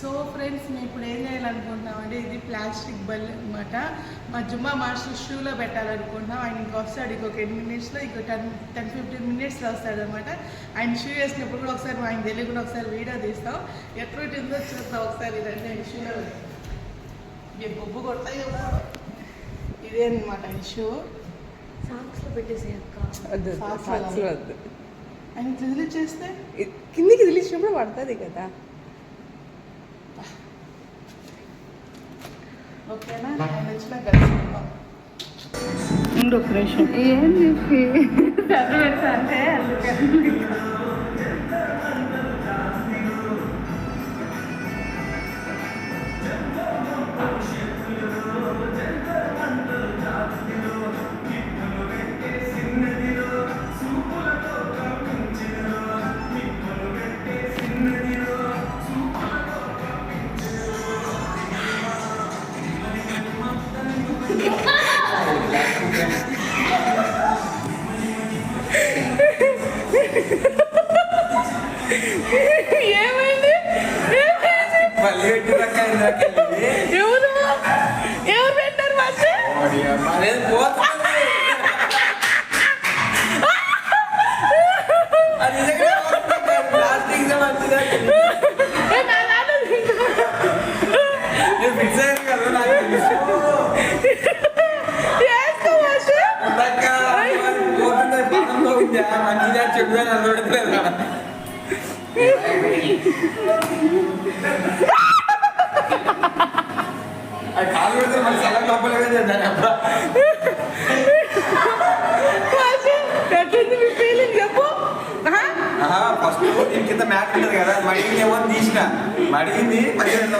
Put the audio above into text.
So friends మేము ఇప్పుడు ఏం చేయాలనుకుంటున్నామంటే ఇది ప్లాస్టిక్ బల్ అనమాట మా జుమ్మా మాస్టర్ షూలో పెట్టాలనుకుంటున్నాం. ఆయన ఇంక వస్తాడు ఇంకొక ఎన్ని మినిట్స్లో ఇంకో టెన్ టెన్ ఫిఫ్టీన్ మినిట్స్లో వస్తాడు అనమాట ఆయన షూ వేసినప్పుడు కూడా ఒకసారి ఆయన తెలియకుండా ఒకసారి వీడియో తీస్తాం. ఎప్పుడు ఉందో చూస్తాం ఒకసారి రండి ఆయన షూలో. మీరు బొబ్బు కొడతాయి ఇదే అనమాట ఆయన షూ. సాక్స్లో పెట్టేసి అక్క. ఆయన తిదిలి చేస్తే? కిందికి తెలిసినప్పుడు పడుతుంది కదా. ఓకేనా? ఆయన వచ్చినా కలుసుకుందాం. నిమిషం చెప్పి అంటే అందుకని ఎవరు ఎవరు పెట్టారు ఫస్ట్ వాడి అమ్మ, First దీని కింద మ్యాట్ ఉంటుంది కదా మడిగింది ఏమో తీసిన మడిగింది పదిహేను